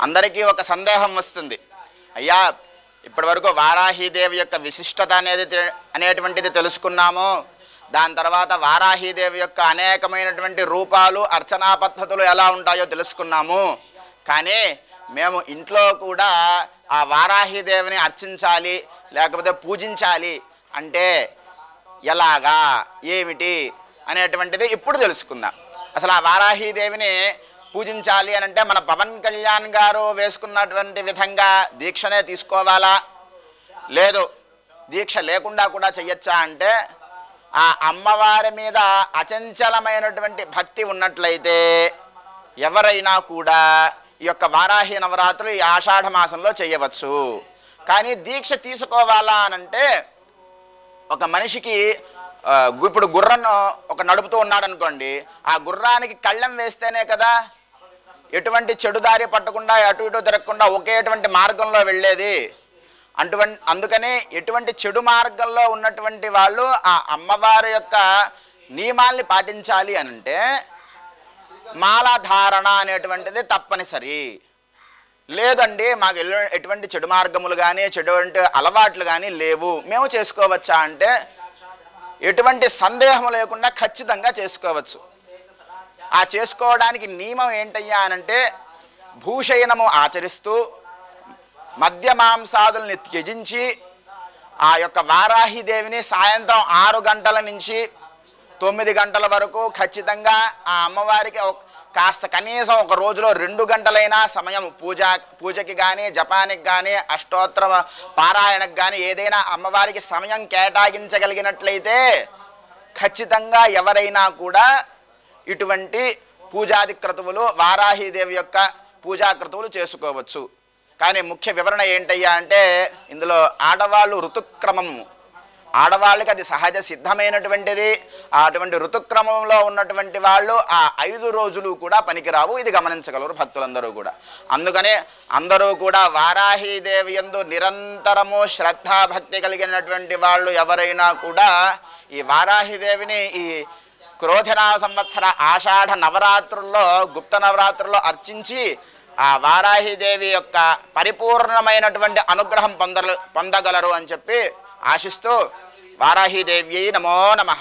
అందరికీ ఒక సందేహం వస్తుంది. అయ్యా ఇప్పటి వరకు వారాహీదేవి యొక్క విశిష్టత అనేది తె- అనేటువంటిది తెలుసుకున్నాము. దాని తర్వాత వారాహీదేవి యొక్క అనేకమైనటువంటి రూపాలు అర్చనా పద్ధతులు ఎలా ఉంటాయో తెలుసుకున్నాము. కానీ మేము ఇంట్లో కూడా ఆ వారాహీదేవిని అర్చించాలి లేకపోతే పూజించాలి అంటే ఎలాగా ఏమిటి అనేటువంటిది ఇప్పుడు తెలుసుకుందాం. అసలు ఆ వారాహీదేవిని పూజించాలి అని అంటే మన పవన్ కళ్యాణ్ గారు వేసుకున్నటువంటి విధంగా దీక్షనే తీసుకోవాలా? లేదు. దీక్ష లేకుండా కూడా చెయ్యొచ్చా అంటే ఆ అమ్మవారి మీద అచంచలమైనటువంటి భక్తి ఉన్నట్లయితే ఎవరైనా కూడా ఈ యొక్క వారాహి నవరాత్రులు ఈ ఆషాఢ మాసంలో చేయవచ్చు. కానీ దీక్ష తీసుకోవాలా అనంటే ఒక మనిషికి ఇప్పుడు గుర్రను ఒక నడుపుతూ ఉన్నాడు అనుకోండి ఆ గుర్రానికి కళ్ళెం వేస్తేనే కదా ఎటువంటి చెడుదారి పట్టకుండా అటు ఇటు తిరగకుండా ఒకేటువంటి మార్గంలో వెళ్ళేది. అటువంటి అందుకని ఎటువంటి చెడు మార్గంలో ఉన్నటువంటి వాళ్ళు ఆ అమ్మవారి యొక్క నియమాల్ని పాటించాలి అని అంటే మాలాధారణ అనేటువంటిది తప్పనిసరి. లేదండి మాకు ఎల్లు- ఎటువంటి చెడు మార్గములు కానీ చెడువంటి అలవాట్లు కానీ లేవు. మేము చేసుకోవచ్చా అంటే ఎటువంటి సందేహం లేకుండా ఖచ్చితంగా చేసుకోవచ్చు. ఆ చేసుకోవడానికి నియమం ఏంటయ్యా అనంటే భూషయనము ఆచరిస్తూ మద్య మాంసాదుల్ని త్యజించి ఆ యొక్క వారాహిదేవిని సాయంత్రం ఆరు గంటల నుంచి తొమ్మిది గంటల వరకు ఖచ్చితంగా ఆ అమ్మవారికి కాస్త కనీసం ఒక రోజులో రెండు గంటలైనా సమయం పూజ పూజకి కానీ జపానికి కానీ అష్టోత్తర పారాయణకు కానీ ఏదైనా అమ్మవారికి సమయం కేటాయించగలిగినట్లయితే ఖచ్చితంగా ఎవరైనా కూడా ఇటువంటి పూజాది క్రతువులు వారాహీదేవి యొక్క పూజా క్రతువులు చేసుకోవచ్చు. కానీ ముఖ్య వివరణ ఏంటయ్యా అంటే ఇందులో ఆడవాళ్ళు ఋతుక్రమము ఆడవాళ్ళకి అది సహజ సిద్ధమైనటువంటిది. అటువంటి ఋతుక్రమంలో ఉన్నటువంటి వాళ్ళు ఆ ఐదు రోజులు కూడా పనికిరావు. ఇది గమనించగలరు భక్తులందరూ కూడా. అందుకనే అందరూ కూడా వారాహీదేవి యందు నిరంతరము శ్రద్ధాభక్తి కలిగినటువంటి వాళ్ళు ఎవరైనా కూడా ఈ వారాహిదేవిని ఈ క్రోధినా సంవత్సర ఆషాఢ నవరాత్రుల్లో గుప్త నవరాత్రుల్లో అర్చించి ఆ వారాహిదేవి యొక్క పరిపూర్ణమైనటువంటి అనుగ్రహం పొందలు పొందగలరు అని చెప్పి ఆశిస్తూ వారాహిదేవ్యై నమో నమః.